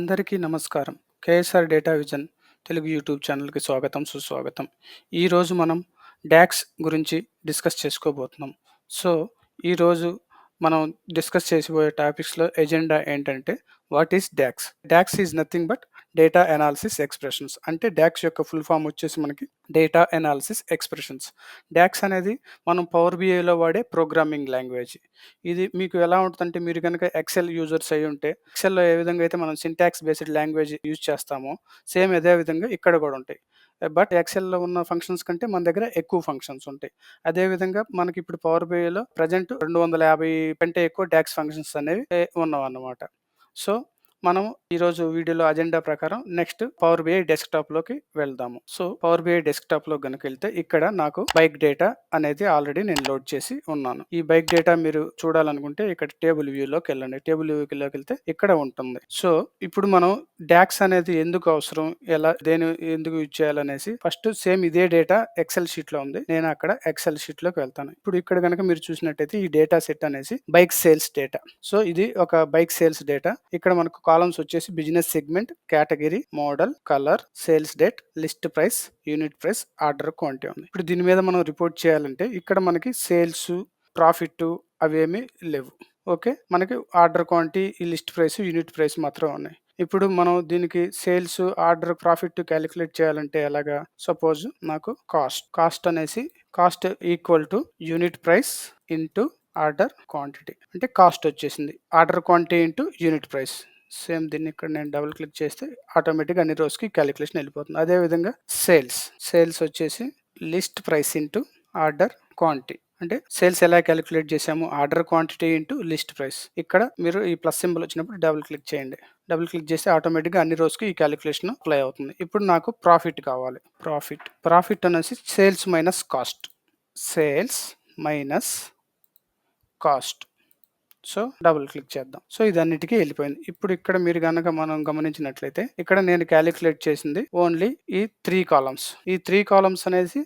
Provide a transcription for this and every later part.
అందరికీ నమస్కారం. KSR data vision Telugu YouTube ఛానల్కి స్వాగతం సుస్వాగతం. ఈరోజు మనం డ్యాక్స్ గురించి డిస్కస్ చేసుకోబోతున్నాం. సో ఈరోజు మనం డిస్కస్ చేసిపోయే టాపిక్స్లో ఎజెండా ఏంటంటే what is DAX DAX is nothing but data analysis expressions అంటే డాక్స్ యొక్క ఫుల్ ఫామ్ వచ్చేసి మనకి డేటా అనాలిసిస్ ఎక్స్ప్రెషన్స్ డాక్స్ అనేది మనం పవర్ బిఐలో వాడే ప్రోగ్రామింగ్ లాంగ్వేజ్ ఇది మీకు ఎలా ఉంటుందంటే మీరు కనుక ఎక్సెల్ యూజర్స్ అయి ఉంటే ఎక్సెల్లో ఏ విధంగా అయితే మనం సింటాక్స్ బేస్డ్ లాంగ్వేజ్ యూజ్ చేస్తామో సేమ్ అదే విధంగా ఇక్కడ కూడా ఉంటాయి. బట్ ఎక్సెల్లో ఉన్న ఫంక్షన్స్ కంటే మన దగ్గర ఎక్కువ ఫంక్షన్స్ ఉంటాయి. అదేవిధంగా మనకి ఇప్పుడు పవర్ బిఐలో ప్రజెంట్ రెండు వందల యాభై కంటే ఎక్కువ డాక్స్ ఫంక్షన్స్ అనేవి ఉన్నాం అన్నమాట సో మనం ఈరోజు వీడియోలో అజెండా ప్రకారం నెక్స్ట్ పవర్ బిఐ డెస్క్టాప్లోకి వెళ్దాము. సో పవర్ బిఐ డెస్క్టాప్లో కనుక వెళ్తే ఇక్కడ నాకు బైక్ డేటా అనేది ఆల్రెడీ నేను లోడ్ చేసి ఉన్నాను. ఈ బైక్ డేటా మీరు చూడాలనుకుంటే ఇక్కడ టేబుల్ వ్యూలోకి వెళ్ళండి. టేబుల్ వ్యూలోకి వెళ్తే ఇక్కడ ఉంటుంది. సో ఇప్పుడు మనం డాక్స్ అనేది ఎందుకు అవసరం? ఎలా దేని ఎందుకు యూజ్ చేయాలనేసి ఫస్ట్ సేమ్ ఇదే డేటా ఎక్సెల్ షీట్లో ఉంది. నేను అక్కడ ఎక్సెల్ షీట్లోకి వెళ్తాను. ఇప్పుడు ఇక్కడ కనుక మీరు చూసినట్టయితే ఈ డేటా సెట్ అనేసి బైక్ సేల్స్ డేటా సో ఇది ఒక బైక్ సేల్స్ డేటా ఇక్కడ మనకు కాలమ్స్ వచ్చేసి business segment category model colour sales date list price unit price order quantity ఉంది. ఇప్పుడు దీని మీద మనం రిపోర్ట్ చేయాలంటే ఇక్కడ మనకి సేల్స్ ప్రాఫిట్ అవేమి లేవు. ఓకే? మనకి ఆర్డర్ క్వాంటిటీ ఈ లిస్ట్ ప్రైస్ యూనిట్ ప్రైస్ మాత్రం ఉన్నాయి. ఇప్పుడు మనం దీనికి సేల్స్ ఆర్డర్ ప్రాఫిట్ క్యాలిక్యులేట్ చేయాలంటే ఎలాగా? సపోజ్ నాకు కాస్ట్. కాస్ట్ అనేసి cost equal to unit price into order quantity. అంటే కాస్ట్ వచ్చేసింది. Order quantity into unit price. Same దీన్ని ఇక్కడ నేను డబుల్ క్లిక్ చేస్తే ఆటోమేటిక్గా అన్ని రోజుకి క్యాలిక్యులేషన్ వెళ్ళిపోతుంది. అదేవిధంగా సేల్స్. సేల్స్ వచ్చేసి list price into order quantity. అంటే సేల్స్ ఎలా క్యాలిక్యులేట్ చేసాము order quantity into list price. ఇక్కడ మీరు ఈ ప్లస్ సింబల్ వచ్చినప్పుడు డబుల్ క్లిక్ చేయండి. డబుల్ క్లిక్ చేస్తే ఆటోమేటిక్గా అన్ని రోజుకి ఈ క్యాలిక్యులేషన్ అప్లై అవుతుంది. ఇప్పుడు నాకు ప్రాఫిట్ కావాలి. ప్రాఫిట్. ప్రాఫిట్ అనేసి sales minus cost. Sales minus cost. So double click చేద్దాం. సో ఇది వెళ్ళిపోయింది. ఇప్పుడు ఇక్కడ మీరు కనుక మనం గమనించినట్లయితే ఇక్కడ నేను క్యాలిక్యులేట్ చేసింది ఓన్లీ ఈ త్రీ కాలమ్స్. ఈ త్రీ కాలమ్స్ అనేది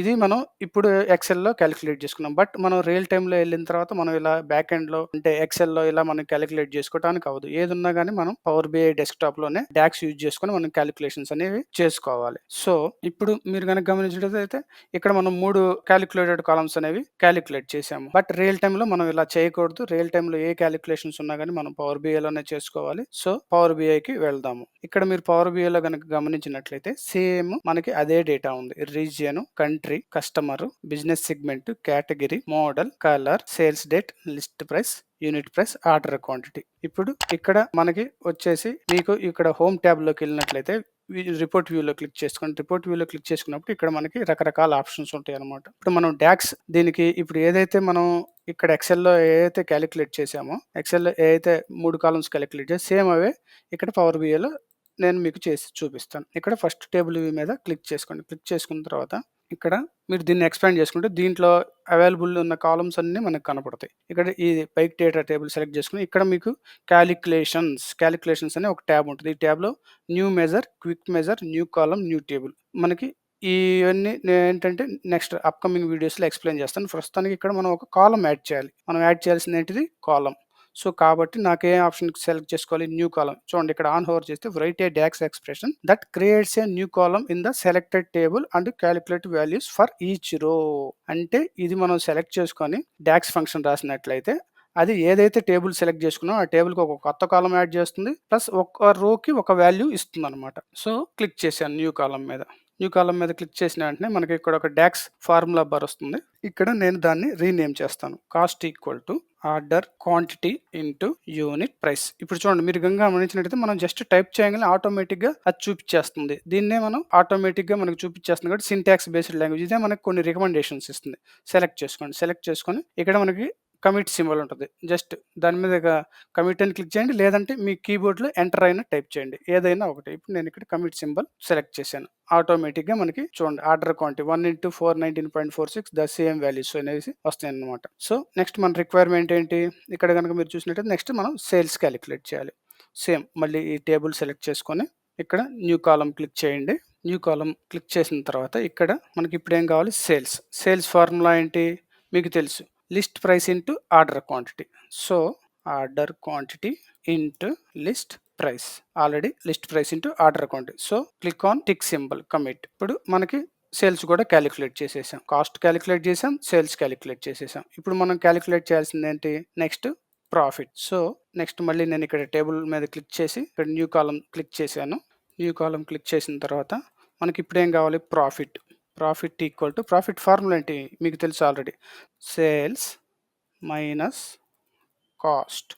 ఇది మనం ఇప్పుడు ఎక్సెల్లో క్యాలిక్యులేట్ చేసుకున్నాం. బట్ మనం రియల్ టైంలో వెళ్ళిన తర్వాత మనం ఇలా బ్యాక్ ఎండ్లో అంటే ఎక్సెల్లో ఇలా మనం క్యాలిక్యులేట్ చేసుకోవడానికి అవ్వదు. ఏదున్నా కానీ మనం పవర్ బిఐ డెస్క్టాప్లోనే డాక్స్ యూజ్ చేసుకుని మనం క్యాలిక్యులేషన్స్ అనేవి చేసుకోవాలి. సో ఇప్పుడు మీరు కనుక గమనించినట్లయితే ఇక్కడ మనం మూడు క్యాలిక్యులేటెడ్ కాలమ్స్ అనేవి క్యాలిక్యులేట్ చేసాము. బట్ రియల్ టైంలో మనం ఇలా చేయకూడదు. రియల్ టైంలో ఏ క్యాలిక్యులేషన్స్ ఉన్నా కానీ మనం పవర్ బిఐలోనే చేసుకోవాలి. సో పవర్ బిఐకి వెళ్దాము. ఇక్కడ మీరు పవర్ బిఐలో కనుక గమనించినట్లయితే సేమ్ మనకి అదే డేటా ఉంది. Region country customer business segment category model colour sales date list price unit price order quantity. ఇప్పుడు ఇక్కడ మనకి వచ్చేసి మీకు ఇక్కడ హోమ్ ట్యాబ్లోకి వెళ్ళినట్లయితే రిపోర్ట్ వ్యూలో క్లిక్ చేసుకోండి రిపోర్ట్ వ్యూలో క్లిక్ చేసుకున్నప్పుడు ఇక్కడ మనకి రకరకాల ఆప్షన్స్ ఉంటాయి అనమాట ఇప్పుడు మనం డాక్స్ దీనికి ఇప్పుడు ఏదైతే మనం ఇక్కడ ఎక్సెల్లో ఏదైతే క్యాలిక్యులేట్ చేసామో ఎక్సెల్లో ఏదైతే మూడు కాలమ్స్ క్యాలిక్యులేట్ చేసి సేమ్ అవే ఇక్కడ పవర్ బిఏలో నేను మీకు చేసి చూపిస్తాను. ఇక్కడ ఫస్ట్ టేబుల్ మీద క్లిక్ చేసుకోండి. క్లిక్ చేసుకున్న తర్వాత ఇక్కడ మీరు దీన్ని ఎక్స్పాండ్ చేసుకుంటే దీంట్లో అవైలబుల్ ఉన్న కాలమ్స్ అన్నీ మనకు కనపడతాయి. ఇక్కడ ఈ బైక్ డేటా టేబుల్ సెలెక్ట్ చేసుకుని ఇక్కడ మీకు క్యాలిక్యులేషన్స్ క్యాలిక్యులేషన్స్ అనే ఒక ట్యాబ్ ఉంటుంది. ఈ ట్యాబ్లో new measure quick measure new column new table మనకి ఇవన్నీ ఏంటంటే నెక్స్ట్ అప్కమింగ్ వీడియోస్లో ఎక్స్ప్లెయిన్ చేస్తాను. ప్రస్తుతానికి ఇక్కడ మనం ఒక కాలం యాడ్ చేయాలి. మనం యాడ్ చేయాల్సింది ఏంటిది? కాలం సో కాబట్టి నాకు ఏ ఆప్షన్ సెలెక్ట్ చేసుకోవాలి న్యూ కాలం చూడండి ఇక్కడ ఆన్ హోవర్ చేస్తే right a DAX expression that creates a new column in the selected table and calculate values for each row అంటే ఇది మనం సెలెక్ట్ చేసుకొని డాక్స్ ఫంక్షన్ రాసినట్లయితే అది ఏదైతే టేబుల్ సెలెక్ట్ చేసుకున్నామో ఆ టేబుల్కి ఒక కొత్త కాలం యాడ్ చేస్తుంది ప్లస్ ఒక రోకి ఒక వాల్యూ ఇస్తుంది అనమాట సో క్లిక్ చేశాను న్యూ కాలం మీద. న్యూ కాలం మీద క్లిక్ చేసిన వెంటనే మనకి ఇక్కడ ఒక డాక్స్ ఫార్ములా బార్ వస్తుంది. ఇక్కడ నేను దాన్ని రీనేమ్ చేస్తాను. Cost equal to order quantity into unit price. ఇప్పుడు చూడండి మీరు గంగా గమనించినట్టయితే మనం జస్ట్ టైప్ చేయగానే ఆటోమేటిక్గా అది చూపించేస్తుంది దీన్నే మనం ఆటోమేటిక్గా మనకు చూపించేస్తుంది కాబట్టి సింటాక్స్ బేస్డ్ లాంగ్వేజ్. ఇదే మనకు కొన్ని రికమెండేషన్స్ ఇస్తుంది. సెలెక్ట్ చేసుకోండి. సెలెక్ట్ చేసుకొని ఇక్కడ మనకి కమిట్ సింబల్ ఉంటుంది. జస్ట్ దాని మీద కమిట్ అని క్లిక్ చేయండి. లేదంటే మీ కీబోర్డ్లో ఎంటర్ అయిన టైప్ చేయండి. ఏదైనా ఒకటి. ఇప్పుడు నేను ఇక్కడ కమిట్ సింబల్ సెలెక్ట్ చేశాను. ఆటోమేటిక్గా మనకి చూడండి. Order quantity one into four nineteen point four six the same values అనేసి వస్తాయి అనమాట సో నెక్స్ట్ మన రిక్వైర్మెంట్ ఏంటి? ఇక్కడ కనుక మీరు చూసినట్టయితే నెక్స్ట్ మనం సేల్స్ క్యాలిక్యులేట్ చేయాలి. సేమ్ మళ్ళీ ఈ టేబుల్ సెలెక్ట్ చేసుకొని ఇక్కడ న్యూ కాలం క్లిక్ చేయండి. న్యూ కాలం క్లిక్ చేసిన తర్వాత ఇక్కడ మనకి ఇప్పుడు ఏం కావాలి? సేల్స్ సేల్స్ ఫార్ములా ఏంటి? మీకు తెలుసు. List price into order quantity. So order quantity into list price. Already list price into order quantity. So click on tick symbol commit. ఇప్పుడు మనకి సేల్స్ కూడా క్యాలిక్యులేట్ చేసేసాం. కాస్ట్ క్యాలిక్యులేట్ చేసాం సేల్స్ క్యాలిక్యులేట్ చేసేసాం. ఇప్పుడు మనం క్యాలిక్యులేట్ చేయాల్సింది ఏంటి? Next profit. సో నెక్స్ట్ మళ్ళీ నేను ఇక్కడ టేబుల్ మీద క్లిక్ చేసి ఇక్కడ న్యూ కాలం క్లిక్ చేశాను. న్యూ కాలం క్లిక్ చేసిన తర్వాత మనకి ఇప్పుడు ఏం కావాలి? Profit. Profit equal to profit formula ఏంటి? మీకు తెలుసు ఆల్రెడీ సేల్స్ మైనస్ కాస్ట్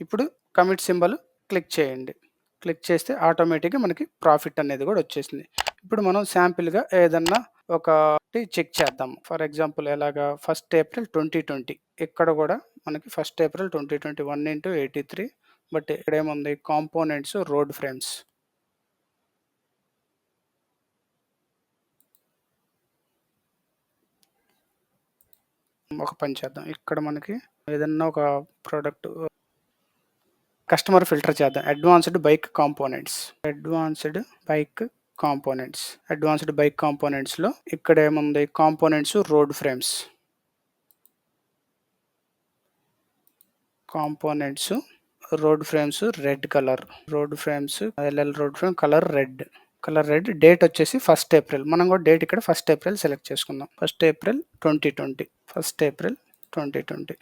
ఇప్పుడు కమిట్ సింబల్ క్లిక్ చేయండి. క్లిక్ చేస్తే ఆటోమేటిక్గా మనకి ప్రాఫిట్ అనేది కూడా వచ్చేసింది. ఇప్పుడు మనం శాంపిల్గా ఏదన్నా ఒకటి చెక్ చేద్దాం ఫర్ ఎగ్జాంపుల్ ఎలాగా? ఫస్ట్ ఏప్రిల్ ట్వంటీ ట్వంటీ ఇక్కడ కూడా మనకి first April twenty twenty one into eighty three but ఇక్కడ ఏముంది? కాంపోనెంట్స్ రోడ్ ఫ్రేమ్స్ ఒక పని చేద్దాం. ఇక్కడ మనకి ఏదన్నా ఒక ప్రోడక్ట్ కస్టమర్ ఫిల్టర్ చేద్దాం. Advanced bike components advanced bike components advanced bike కాంపోనెంట్స్లో ఇక్కడ ఏముంది? Components road frames components road frames red colour road frames LL road frame colour red colour red. Date వచ్చేసి ఫస్ట్ ఏప్రిల్. మనం కూడా date ఇక్కడ first April select చేసుకుందాం. First April twenty twenty. First April twenty twenty.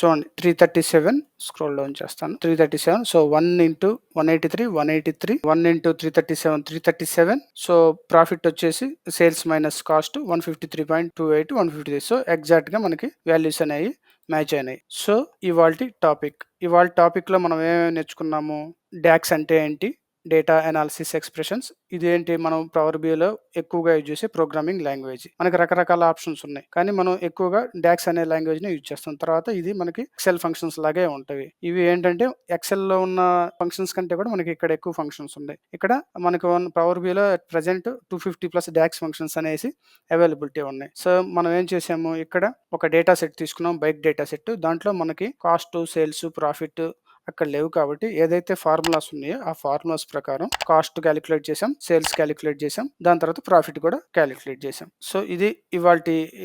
చూడండి three thirty seven scroll down చేస్తాను. Three thirty seven so one into one eighty three one eighty three one into three thirty seven three thirty seven. So profit వచ్చేసి sales minus cost one fifty three point two eight one fifty three. So ఎగ్జాక్ట్గా మనకి values అనేవి match అయినాయి. So ఇవాళ topic. ఇవాళ టాపిక్లో మనం ఏమేమి నేర్చుకున్నాము? డాక్స్ అంటే ఏంటి? డేటా అనాలిసిస్ ఎక్స్ప్రెషన్స్ ఇదేంటి? మనం పవర్ బిలో ఎక్కువగా యూజ్ చేసే ప్రోగ్రామింగ్ లాంగ్వేజ్ మనకి రకరకాల ఆప్షన్స్ ఉన్నాయి. కానీ మనం ఎక్కువగా డాక్స్ అనే లాంగ్వేజ్ని యూజ్ చేస్తాం. తర్వాత ఇది మనకి ఎక్సెల్ ఫంక్షన్స్ లాగే ఉంటాయి ఇవి ఏంటంటే ఎక్సెల్లో ఉన్న ఫంక్షన్స్ కంటే కూడా మనకి ఇక్కడ ఎక్కువ ఫంక్షన్స్ ఉన్నాయి. ఇక్కడ మనకు power below present two fifty plus DAX functions అనేసి అవైలబిలిటీ ఉన్నాయి. సో మనం ఏం చేసాము? ఇక్కడ ఒక డేటా సెట్ తీసుకున్నాం. బైక్ డేటా సెట్ దాంట్లో మనకి కాస్ట్ సేల్స్ ప్రాఫిట్ అక్కడ లేవు కాబట్టి ఏదైతే ఫార్ములాస్ ఉన్నాయో ఆ ఫార్ములాస్ ప్రకారం కాస్ట్ క్యాలిక్యులేట్ చేసాం సేల్స్ క్యాలిక్యులేట్ చేసాం దాని తర్వాత ప్రాఫిట్ కూడా క్యాలిక్యులేట్ చేసాం సో ఇది ఇవాళ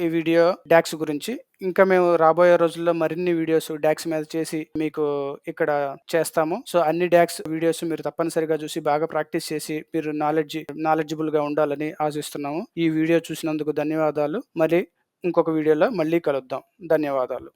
ఈ వీడియో డాక్స్ గురించి. ఇంకా మేము రాబోయే రోజుల్లో మరిన్ని వీడియోస్ డాక్స్ మీద చేసి మీకు ఇక్కడ చేస్తాము. సో అన్ని డాక్స్ వీడియోస్ మీరు తప్పనిసరిగా చూసి బాగా ప్రాక్టీస్ చేసి మీరు నాలెడ్జ్ నాలెడ్జిబుల్గా ఉండాలని ఆశిస్తున్నాము. ఈ వీడియో చూసినందుకు ధన్యవాదాలు. మరి ఇంకొక వీడియోలో మళ్ళీ కలుద్దాం. ధన్యవాదాలు.